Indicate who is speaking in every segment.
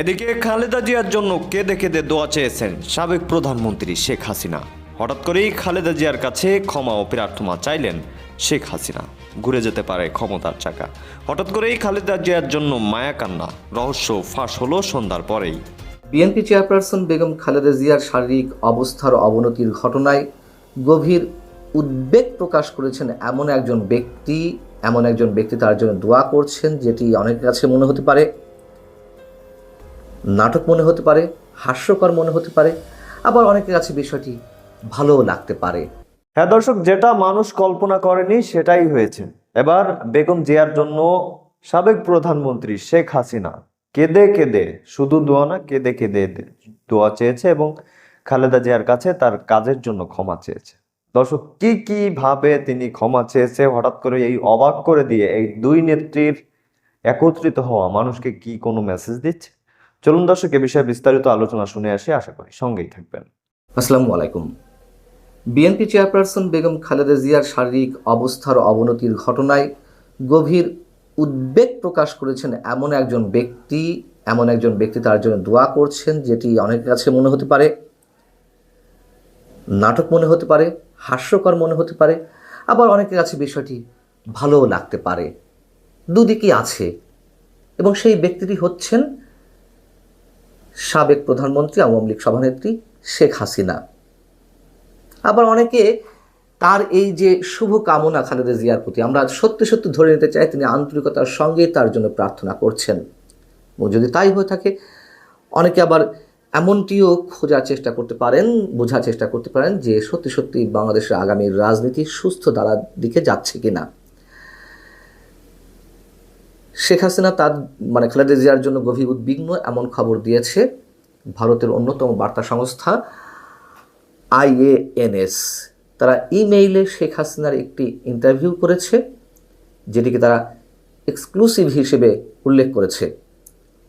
Speaker 1: এদিকে খালেদা জিয়ার জন্য কেঁদে কেঁদে দোয়া চেয়েছেন সাবেক প্রধানমন্ত্রী শেখ হাসিনা। হঠাৎ করেই খালেদা জিয়ার কাছে ক্ষমা ও প্রার্থনা চাইলেন শেখ হাসিনা। ঘুরে যেতে পারে ক্ষমতার চাকা। হঠাৎ করেই খালেদা জিয়ার জন্য মায়া কান্না, রহস্য ফাঁস হলো সন্ধ্যার পরেই।
Speaker 2: বিএনপি চেয়ারপারসন বেগম খালেদা জিয়ার শারীরিক অবস্থার অবনতির ঘটনায় গভীর উদ্বেগ প্রকাশ করেছেন এমন একজন ব্যক্তি, এমন একজন ব্যক্তি তার জন্য দোয়া করছেন, যেটি অনেকের কাছে মনে হতে পারে নাটক মনে হতে পারে, হাস্যকর মনে হতে পারে, আবার অনেকের কাছে বিষয়টি ভালোও লাগতে পারে।
Speaker 1: হ্যাঁ দর্শক, যেটা মানুষ কল্পনা করেনি সেটাই হয়েছে। এবার বেগম জিয়ার জন্য সাবেক প্রধানমন্ত্রী শেখ হাসিনা কেঁদে কেঁদে, শুধু দোয়া না, কেঁদে কেঁদে দোয়া চেয়েছে এবং খালেদা জিয়ার কাছে তার কাজের জন্য ক্ষমা চেয়েছে। দর্শক, কি কি ভাবে তিনি ক্ষমা চেয়েছে, হঠাৎ করে এই অবাক করে দিয়ে এই দুই নেত্রীর একত্রিত হওয়া মানুষকে কি কোনো মেসেজ দিচ্ছে? চলুন দর্শক, এ বিষয়ে বিস্তারিত আলোচনা শুনে আসি, আশা করি সঙ্গেই থাকবেন।
Speaker 2: আসসালামু আলাইকুম। বিএনপি চেয়ারপারসন বেগম খালেদা জিয়ার শারীরিক অবস্থার অবনতির ঘটনায় গভীর উদ্বেগ প্রকাশ করেছেন এমন একজন ব্যক্তি, এমন একজন ব্যক্তি তার জন্য দোয়া করছেন, যেটি অনেকের কাছে মনে হতে পারে নাটক মনে হতে পারে, হাস্যকর মনে হতে পারে, আবার অনেকের কাছে বিষয়টি ভালোও লাগতে পারে। দুদিকই আছে এবং সেই ব্যক্তিটি হচ্ছেন সাবেক প্রধানমন্ত্রী, আওয়ামী লীগ সভানেত্রী শেখ হাসিনা। আবার অনেকে তার এই যে শুভ কামনা খালেদা জিয়ার প্রতি, আমরা সত্যি সত্যি ধরে নিতে চাই তিনি আন্তরিকতার সঙ্গে তার জন্য প্রার্থনা করছেন। যদি তাই হয়ে থাকে, অনেকে আবার এমনটিও খোঁজার চেষ্টা করতে পারেন, বোঝার চেষ্টা করতে পারেন যে সত্যি সত্যি বাংলাদেশের আগামী রাজনীতি সুস্থ দ্বারার দিকে যাচ্ছে কিনা। শেখ হাসিনা তার মানে খালেদা জিয়ার জন্য গভীর উদ্বিগ্ন এমন খবর দিয়েছে ভারতের অন্যতম বার্তা সংস্থা আইএএনএস। তারা ইমেইলে শেখ হাসিনার একটি ইন্টারভিউ করেছে, যেটিকে তারা এক্সক্লুসিভ হিসেবে উল্লেখ করেছে।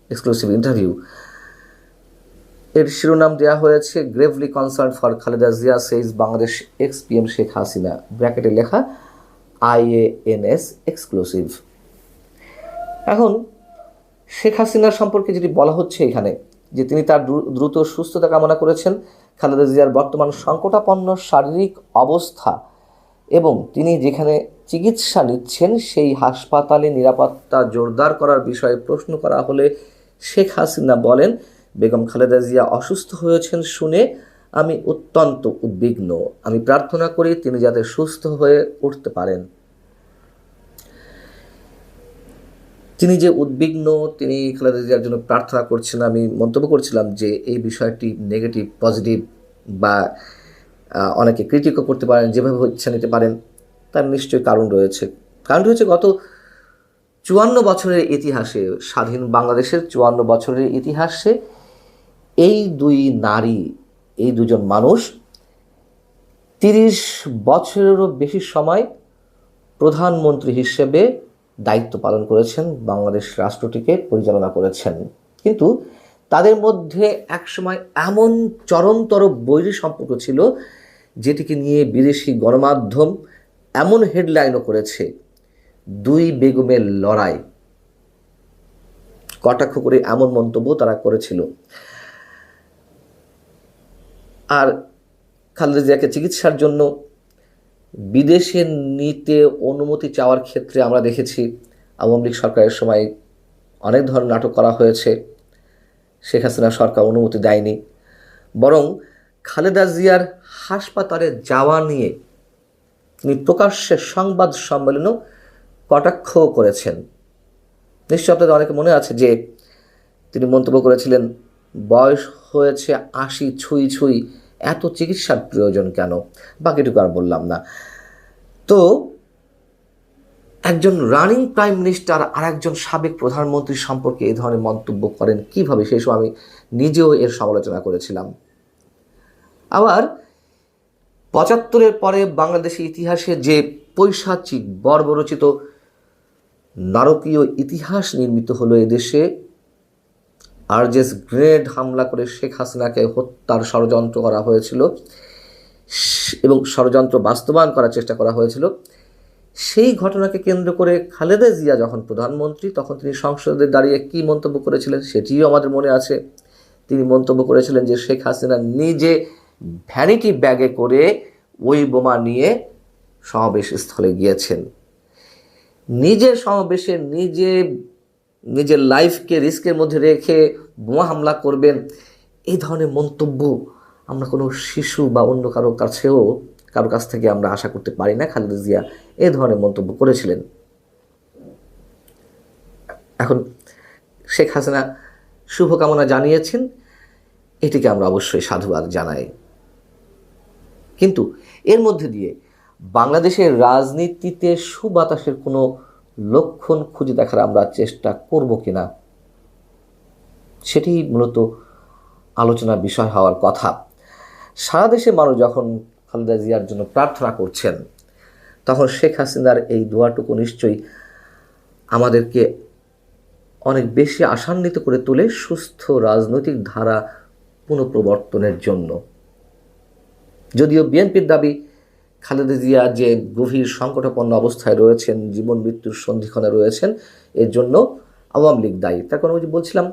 Speaker 2: Exclusive interview. এর শিরোনাম দেওয়া হয়েছে, gravely concern for Khaleda Zia says Bangladesh ex PM Sheikh Hasina. ব্র্যাকেটে লেখা, আইএএনএস এক্সক্লুসিভ। এখন শেখ হাসিনার সম্পর্কে যেটি বলা হচ্ছে এখানে, যে তিনি তার দ্রু- দ্রুত সুস্থতা কামনা করেছেন, খালেদা জিয়ার বর্তমান সংকটাপন্ন শারীরিক অবস্থা এবং তিনি যেখানে চিকিৎসা নিচ্ছেন, সেই হাসপাতালে নিরাপত্তা জোরদার করার বিষয়ে প্রশ্ন করা হলে শেখ হাসিনা বলেন, বেগম খালেদা জিয়া অসুস্থ হয়েছেন শুনে আমি অত্যন্ত উদ্বিগ্ন। আমি প্রার্থনা করি তিনি যাতে সুস্থ হয়ে উঠতে পারেন। তিনি যে উদ্বিগ্ন, তিনি খালেদা জিয়ার জন্য প্রার্থনা করছেন, আমি মন্তব্য করছিলাম যে এই বিষয়টি নেগেটিভ পজিটিভ বা অনেকে ক্রিটিকও করতে পারেন, যেভাবে ইচ্ছা নিতে পারেন, তার নিশ্চয়ই কারণ রয়েছে। কারণ রয়েছে গত চুয়ান্ন বছরের ইতিহাসে, স্বাধীন বাংলাদেশের চুয়ান্ন বছরের ইতিহাসে এই দুই নারী, এই দুজন মানুষ তিরিশ বছরেরও বেশি সময় প্রধানমন্ত্রী হিসেবে দায়িত্ব পালন করেছেন, বাংলাদেশ রাষ্ট্রটিকে পরিচালনা করেছেন। কিন্তু তাদের মধ্যে একসময় এমন চরমতর বৈরী সম্পর্ক ছিল, যেটিকে নিয়ে বিদেশি গণমাধ্যম এমন হেডলাইনও করেছে, দুই বেগমের লড়াই। কটাক্ষ করে এমন মন্তব্য তারা করেছিল। আর খালেদা জিয়াকে চিকিৎসার জন্য বিদেশে নিতে অনুমতি চাওয়ার ক্ষেত্রে আমরা দেখেছি, আওয়ামী লীগ সরকারের সময় অনেক ধরনের নাটক করা হয়েছে। শেখ হাসিনা সরকার অনুমতি দেয়নি। বরং খালেদা জিয়ার হাসপাতালে যাওয়া নিয়ে তিনি প্রকাশ্যে সংবাদ সম্মেলনও কটাক্ষ করেছেন। নিশ্চয় আপনাদের অনেকে মনে আছে যে তিনি মন্তব্য করেছিলেন, বয়স হয়েছে আশি, ছুঁই ছুঁই। এত চিকিৎসার প্রয়োজন কেন? বাকিটুকু আর বললাম না। তো, একজন রানিং প্রাইম মিনিস্টার আর একজন সাবেক প্রধানমন্ত্রী সম্পর্কে এই ধরনের মন্তব্য করেন কীভাবে? সেই সময় আমি নিজেও এর সমালোচনা করেছিলাম। আবার, পঁচাত্তরের পরে বাংলাদেশের ইতিহাসে যে পৈশাচিক বর্বরচিত নারকীয় ইতিহাস নির্মিত হলো এদেশে আরজেস গ্রেনেড হামলা করে শেখ হাসিনাকে হত্যার ষড়যন্ত্র করা হয়েছিল। এবং ষড়যন্ত্র বাস্তবায়ন করার চেষ্টা করা হয়েছিল। সেই ঘটনাকে কেন্দ্র করে খালেদা জিয়া যখন প্রধানমন্ত্রী, তখন তিনি সংসদে দাঁড়িয়ে কী মন্তব্য করেছিলেন সেটিও আমাদের মনে আছে। তিনি মন্তব্য করেছিলেন যে শেখ হাসিনা নিজে ভ্যানিটি ব্যাগে করে ওই বোমা নিয়ে সমাবেশ স্থলে গিয়েছেন। নিজের সমাবেশে নিজে নিজের লাইফকে, রিস্কের মধ্যে রেখে বোমা হামলা করবেন, এই ধরনের মন্তব্য আমরা কোনো শিশু বা অন্য কারও কাছেও, কারও কাছ থেকে আমরা আশা করতে পারি না। খালেদা জিয়া এই ধরনের মন্তব্য করেছিলেন। এখন শেখ হাসিনা শুভকামনা জানিয়েছেন, এটিকে আমরা অবশ্যই সাধুবাদ জানাই। কিন্তু এর মধ্যে দিয়ে বাংলাদেশের রাজনীতিতে সুবাতাসের কোনো লক্ষণ খুঁজে দেখার আমরা চেষ্টা করব কিনা? সেটি মূলত আলোচনার বিষয় হওয়ার কথা। সারা দেশের মানুষ যখন খালেদা জিয়ার জন্য প্রার্থনা করছেন, তখন শেখ হাসিনার এই দোয়াটুকু নিশ্চয়ই আমাদেরকে অনেক বেশি আশান্বিত করে তোলে সুস্থ রাজনৈতিক ধারা পুনঃপ্রবর্তনের জন্য। যদিও বিএনপির দাবি খালেদা জিয়া যে গভীর সংকটাপন্ন অবস্থায় রয়েছেন, জীবন মৃত্যুর সন্ধিক্ষণে রয়েছেন, এর জন্য আওয়ামী লীগ দায়ী। তার কারণ যে বলছিলাম,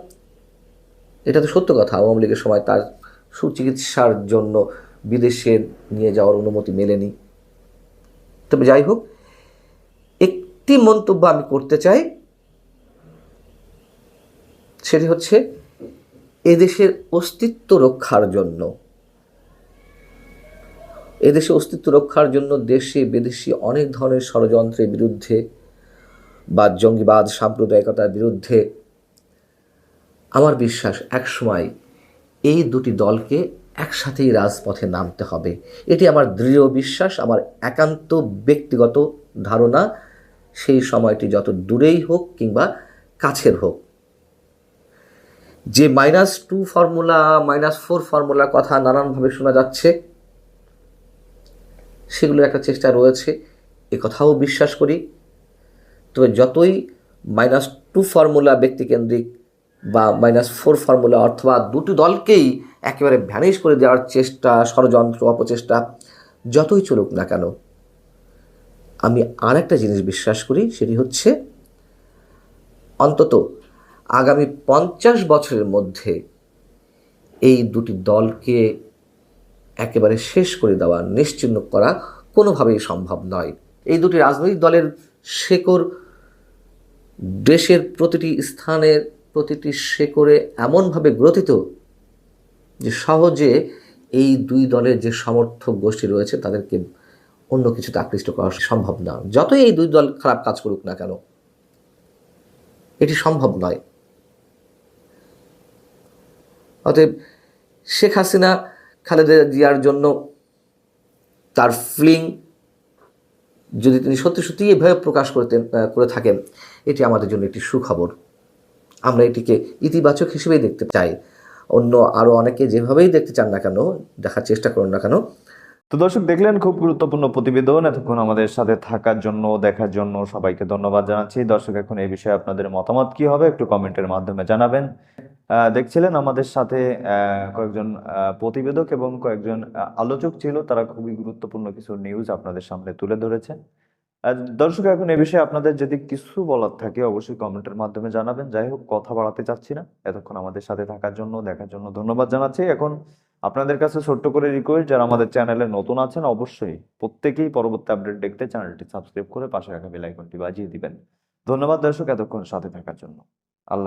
Speaker 2: এটা তো সত্য কথা, আওয়ামী লীগের সময় তার সুচিকিৎসার জন্য বিদেশে নিয়ে যাওয়ার অনুমতি মেলেনি। তবে যাই হোক, একটি মন্তব্য আমি করতে চাই, সেটি হচ্ছে, এদেশের অস্তিত্ব রক্ষার জন্য এদেশে অস্তিত্ব রক্ষার জন্য দেশে বিদেশি অনেক ধরনের ষড়যন্ত্রের বিরুদ্ধে বা জঙ্গিবাদ, সাম্প্রদায়িকতার বিরুদ্ধে আমার বিশ্বাস একসময় এই দুটি দলকে একসাথেই রাজপথে নামতে হবে। এটি আমার দৃঢ় বিশ্বাস, আমার একান্ত ব্যক্তিগত ধারণা। সেই সময়টি যত দূরেই হোক কিংবা কাছের হোক। যে minus two formula, minus four ফর্মুলার কথা নানানভাবে শোনা যাচ্ছে সেগুলো একটা চেষ্টা রয়েছে। এ কথাও বিশ্বাস করি। তবে যতই মাইনাস টু ফর্মুলা ব্যক্তিকেন্দ্রিক বা মাইনাস ফোর ফর্মুলা অথবা দুটি দলকেই একেবারে ভ্যানিশ করে দেওয়ার চেষ্টা, ষড়যন্ত্র, অপচেষ্টা যতই চলুক না কেন, আমি আর একটা জিনিস বিশ্বাস করি, সেটি হচ্ছে অন্তত আগামী পঞ্চাশ বছরের মধ্যে এই দুটি দলকে একেবারে শেষ করে দেওয়া নিশ্চিহ্ন করা কোনোভাবেই সম্ভব নয়। এই দুটি রাজনৈতিক দলের শেকড় দেশের প্রতিটি স্থানের প্রতিটি শেকড়ে এমনভাবে গ্রথিত যে সহজে এই দুই দলের যে সমর্থক গোষ্ঠী রয়েছে, তাদেরকে অন্য কিছুতে আকৃষ্ট করা সম্ভব না। যতই এই দুই দল খারাপ কাজ করুক না কেন, এটি সম্ভব নয়। অতএব শেখ হাসিনা খালেদা জিয়ার জন্য তার ফিলিং যদি তিনি সত্যি সত্যি এভাবে প্রকাশ করতেন করে থাকেন, এটি আমাদের জন্য একটি সুখবর। আমরা এটিকে ইতিবাচক হিসেবেই দেখতে চাই। অন্য আরও অনেকে যেভাবেই দেখতে চান না কেন, দেখার চেষ্টা করুন না কেন।
Speaker 1: তো দর্শক, দেখলেন খুব গুরুত্বপূর্ণ প্রতিবেদন। এতক্ষণ আমাদের সাথে থাকার জন্য, দেখার জন্য সবাইকে ধন্যবাদ জানাচ্ছি। দর্শক, এখন এই বিষয়ে আপনাদের মতামত কি হবে, একটু কমেন্টের মাধ্যমে জানাবেন। দেখছিলেন আমাদের সাথে কয়েকজন প্রতিবেদক এবং কয়েকজন আলোচক ছিল। তারা খুবই গুরুত্বপূর্ণ কিছু নিউজ আপনাদের সামনে তুলে ধরেছে আর দর্শক, এখন এ বিষয়ে আপনাদের যদি কিছু বলার থাকে, অবশ্যই কমেন্টের মাধ্যমে জানাবেন। যাই হোক, কথা বাড়াতে চাচ্ছি না। এতক্ষণ আমাদের সাথে থাকার জন্য, দেখার জন্য ধন্যবাদ জানাচ্ছি। এখন আপনাদের কাছে ছোট্ট করে রিকোয়েস্ট যারা আমাদের চ্যানেলে নতুন আছেন, অবশ্যই প্রত্যেকেই পরবর্তী আপডেট দেখতে চ্যানেলটি সাবস্ক্রাইব করে পাশে রাখা বেল আইকনটি বাজিয়ে দিবেন। ধন্যবাদ দর্শক, এতক্ষণ সাথে থাকার জন্য।